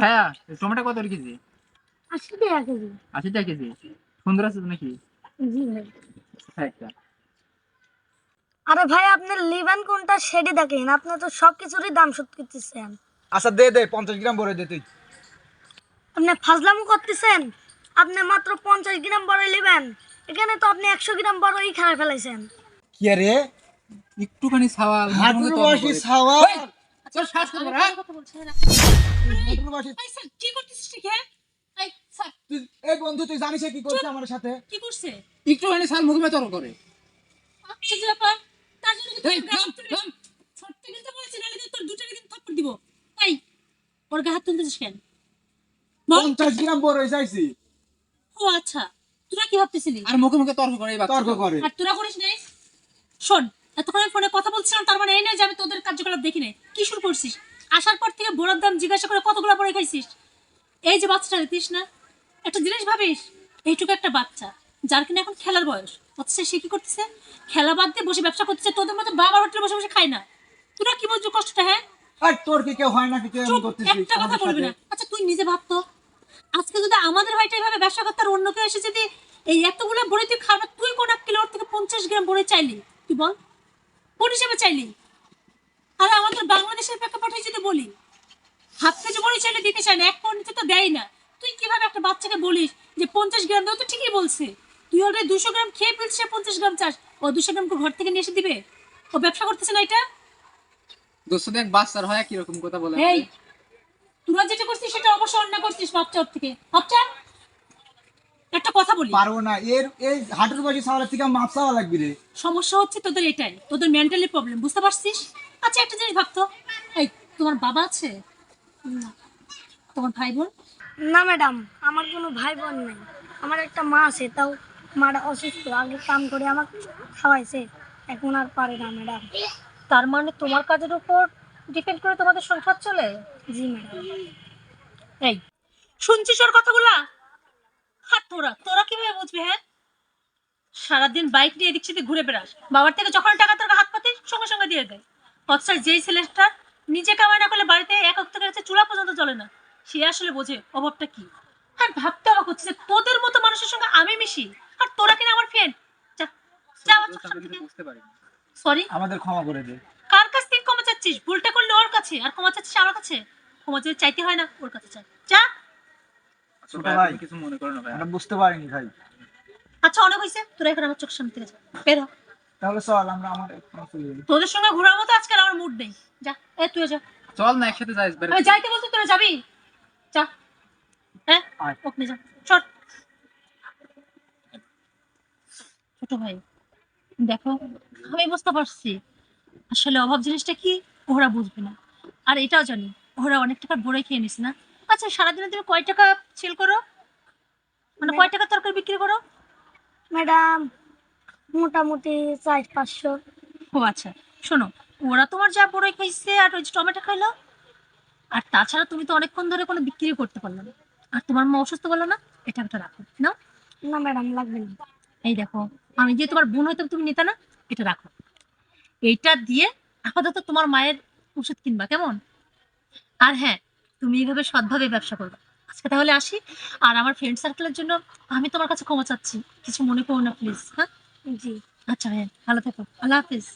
ভাইয়া টমেটো কত কেজি? আশি টাকা কেজি। আশি টাকা কেজি? সুন্দর আছে তো নাকি? জি ভাই। একটা আরে ভাই আপনি লিবেন কোনটা সেটি দেখেন। আপনি তো সব কিছুরই দাম শোধ করতেছেন। আচ্ছা দে দে পঞ্চাশ গ্রাম ভরে দে তুই। আপনি ফাজলামো করতেছেন? আপনি মাত্র পঞ্চাশ গ্রাম বড় নেবেন এখানে তো আপনি একশো গ্রাম বড়ই খারাপ ফেলাইছেন। কি রে একটুখানি সাওয়াল হাঁটুর বয়সী ছাওয়া তোর শ্বাস করব হ্যাঁ? হাঁটুর বয়সী কি করতেছিস ঠিক হ্যাঁ? এই তুই এই বন্ধু তুই জানিস কি করছে আমার সাথে? কি করছে? একটুখানি সাল মুখে তর্ক করে। আচ্ছা যে তার জন্য কি এই, তোর গায়ে থাম, হাত তুলবি? থাম। ছটতে গেলতে বলেছি নাহলে তোর দুটো কিন্তু থাপ্পড় দিব। এই ওর গায়ে হাত তুলতেছিস কেন? পঞ্চাশ গ্রাম বড় হয়ে যাইছি। ও আচ্ছা। তোরা কি ভাবতেছিলি? আর মুখে মুখে তর্ক করে তর্ক করে আর তোরা করিস নাই? শোন এতক্ষণ আমি ফোনে কথা বলছিলাম তার মানে এই নয় যে আমি তোদের কার্যকলাপ দেখি নাই কি শুরু করছিস? আসার পর থেকে বড়ার দাম জিজ্ঞাসা করে কতগুলো পরে খাইছিস? এই যে বাচ্চাটা দিস না একটা জিনিস ভাবিস এইটুকু একটা বাচ্চা যার কিনা এখন খেলার বয়স। অথচ সে কি করতেছে? খেলা বাদ দিয়ে বসে ব্যবসা করতেছে তোদের মতো বাবার হোটেলে বসে বসে খায় না। তোরা কি বুঝছ কষ্টটা হ্যাঁ? আর তোর কি কেউ হয় এমন চুপ, করতেছিস একটা কথা বলবি না। আচ্ছা তুই নিজে ভাবতো আজকে যদি আমাদের ভাইটা এইভাবে ব্যবসা করতে আর অন্য কেউ এসে যদি এই এতগুলো বড়ি তুই খাওয়া তুই কোন এক কিলো থেকে পঞ্চাশ গ্রাম বড়ি চাইলি? তুই বল। কোন হিসেবে চাইলি? আর আমাদের বাংলাদেশের প্রেক্ষাপটে যদি বলি। হাত কেজি বড়ি চাইলে দিতে চায় না এক পয়েন্ট তো দেয় না। তুই কীভাবে একটা বাচ্চাকে বলিস যে পঞ্চাশ গ্রাম দেও তো ঠিকই বলছে। তুই অলরেডি দুশো গ্রাম খেয়ে ফেলছিস পঞ্চাশ গ্রাম চাস ও দুশো গ্রাম ঘর থেকে নিয়ে এসে দিবে? ও ব্যবসা করতেছে না এটা? দোস্ত দেখ বাচ্চার হয় কীরকম কথা বলে এই তোরা যেটা করছিস সেটা অবশ্য অন্য করছিস বাচ্চা ওর থেকে। বাচ্চা একটা কথা বলি। পারব না। এর এই হাঁটুর বয়সী ছাওয়ালের থেকে মাপ চাওয়া লাগবে রে। সমস্যা হচ্ছে তোদের এটাই। তোদের মেন্টালি প্রবলেম বুঝতে পারছিস? আচ্ছা একটা জিনিস ভাবতো। এই তোমার বাবা আছে? না। তোমার ভাই বোন না ম্যাডাম আমার কোনো ভাই বোন নেই। আমার একটা মা আছে তাও মাটা অসুস্থ। আগে কাম করে আমাকে খাওয়াইছে। এখন আর পারে না ম্যাডাম। তার মানে তোমার কাজের উপর ডিপেন্ড করে তোমাদের সংসার চলে? জি ম্যাডাম। এই শুনছিস ওর কথাগুলা? হাত তোরা তোরা কীভাবে বুঝবি হ্যাঁ? সারাদিন বাইক নিয়ে এদিক সেদিক ঘুরে বেড়াস। বাবার থেকে যখন টাকা তোর হাত পাতে সঙ্গে সঙ্গে দিয়ে দেয়। অথচ যেই ছেলেটা নিজে কামাই না করলে বাড়িতে এক চুলা পর্যন্ত চলে না সে আসলে বোঝে অভাবটা কি। আর ভাবতে অবাক হচ্ছে যে তোদের মতো মানুষের সঙ্গে আমি মিশি আর তোরা কিনা আমার ফ্রেন্ড সরি আমাদের ক্ষমা করে দে। কার কাছ থেকে ক্ষমা চাচ্ছিস? ভুলটা করলে ওর কাছে আর ক্ষমা চাচ্ছিস আমার কাছে? ক্ষমা যদি চাইতে হয় না ওর কাছে চাই। যা। ছোট ভাই। কিছু মনে করো না ভাই। আমরা বুঝতে পারিনি ভাই। আচ্ছা অনেক হয়েছে। তোরা এখন আমার চোখের সামনে থেকে যা। বের হ। তাহলে চল আমরা আমার এখানে চলে যাই। তোদের সঙ্গে ঘোরার মতো আজকাল আমার মুড নেই। যা এ তুই যা। চল না একসাথে বের যাইতে বলছি তোরা যাবি? যা। হ্যাঁ? আয়। যা। চল। ছোট ভাই দেখো আমি বুঝতে পারছি। আসলে অভাব জিনিসটা কি? ওরা বুঝবে না। আর এটাও জানি ওরা অনেক টাকা বড়ে খেয়ে নিস না? আচ্ছা সারাদিনে তুমি কয় টাকা সেল করো? মানে কয় টাকা তরকারি বিক্রি করো? ম্যাডাম মোটামুটি চার পাঁচশো। ও আচ্ছা শোনো ওরা তোমার যা বড়ই খাইছে আর ওই যে টমেটো খাইলো আর তাছাড়া তুমি তো অনেকক্ষণ ধরে কোনো বিক্রি করতে পারল না। আর তোমার মা অসুস্থ বলল না? এটা একটা রাখো। না না ম্যাডাম লাগবে না। এই দেখো আমি যে তোমার বোন হইতাম তুমি নিতে না? এটা রাখো। এইটা দিয়ে আপাতত তোমার মায়ের ওষুধ কিনবা কেমন? আর হ্যাঁ তুমি এইভাবে সৎভাবে ব্যবসা করবে। আজকে তাহলে আসি। আর আমার ফ্রেন্ড সার্কেলের জন্য আমি তোমার কাছে ক্ষমা চাচ্ছি। কিছু মনে করো না প্লিজ হ্যাঁ? জি। আচ্ছা হ্যাঁ ভালো থেকো। আল্লাহ হাফিজ।